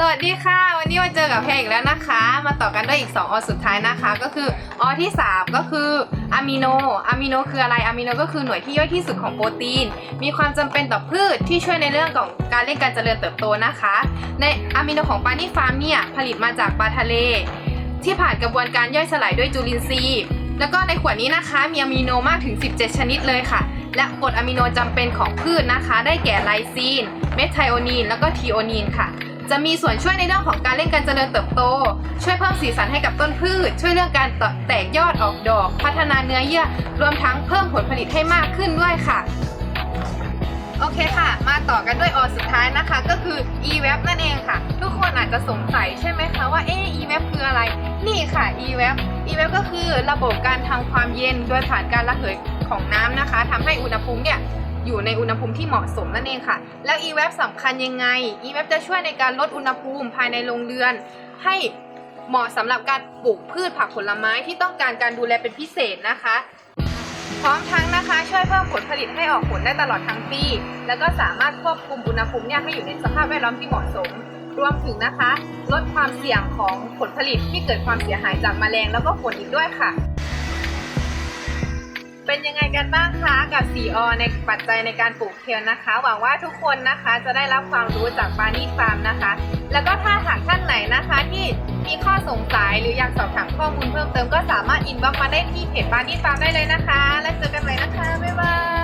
สวัสดีค่ะ วันนี้มาเจอกับเพลงอีกแล้วนะคะ มาต่อกันด้วยอีก 2ออสุดท้ายนะคะ ก็คือออที่ 3 ก็คืออะมิโนอะมิโนคืออะไรอะมิโนก็คือหน่วยที่ย่อยที่สุดของโปรตีน มีความจำเป็นต่อพืชที่ช่วยในเรื่องของการเร่งการเจริญเติบโตนะคะ ในอะมิโนของปลานี่ฟาร์มเนี่ยผลิตมาจากปลาทะเล ที่ผ่านกระบวนการย่อยสลายด้วยจุลินทรีย์แล้วก็ในขวดนี้นะคะมีอะมิโนมากถึง 17 ชนิดเลยค่ะ และกรดอะมิโนจำเป็นของพืชนะคะ ได้แก่ไลซีน เมทไทโอนีน แล้วก็ทีโอนีนค่ะ จะมีส่วนช่วยในเรื่องของการเร่งการเจริญเติบโต ช่วยเพิ่มสีสันให้กับต้นพืช ช่วยเรื่องการแตกยอดออกดอก พัฒนาเนื้อเยื่อ รวมทั้งเพิ่มผลผลิตให้มากขึ้นด้วยค่ะ โอเคค่ะ มาต่อกันด้วยออสุดท้ายนะคะ ก็คือ e-web นั่นเองค่ะ ทุกคนอาจจะสงสัยใช่ไหมคะว่าเอ๊ e-web คืออะไร นี่ค่ะ e-web e-web ก็คือระบบการทำความเย็นโดยผ่านการระเหยของน้ำนะคะทำให้อุณหภูมิเนี่ย อยู่ในอุณหภูมิที่เหมาะสมนั่นเองค่ะ แล้ว e-web สำคัญยังไง e-web จะช่วยในการลดอุณหภูมิภายในโรงเรือน ให้เหมาะสำหรับการปลูกพืชผักผลไม้ที่ต้องการการดูแลเป็นพิเศษนะคะ พร้อมทั้งนะคะ ช่วยเพิ่มผลผลิตให้ออกผลได้ตลอดทั้งปี แล้วก็สามารถควบคุมอุณหภูมิเนี่ยให้อยู่ในสภาพแวดล้อมที่เหมาะสม รวมถึงนะคะ ลดความเสี่ยงของผลผลิตที่เกิดความเสียหายจากแมลงแล้วก็ฝนอีกด้วยค่ะ เป็นยังไงกันบ้างคะกับ 4อในปัจจัยในการปลูกเคลนะคะ หวังว่าทุกคนนะคะจะได้รับความรู้จากบานี่ฟาร์มนะคะ แล้วก็ถ้าหากท่านไหนนะคะที่มีข้อสงสัยหรืออยากสอบถามข้อมูลเพิ่มเติมก็สามารถอินบ็อกมาได้ที่เพจบานี่ฟาร์มได้เลยนะคะ แล้วเจอกันใหม่นะคะ บ๊ายบาย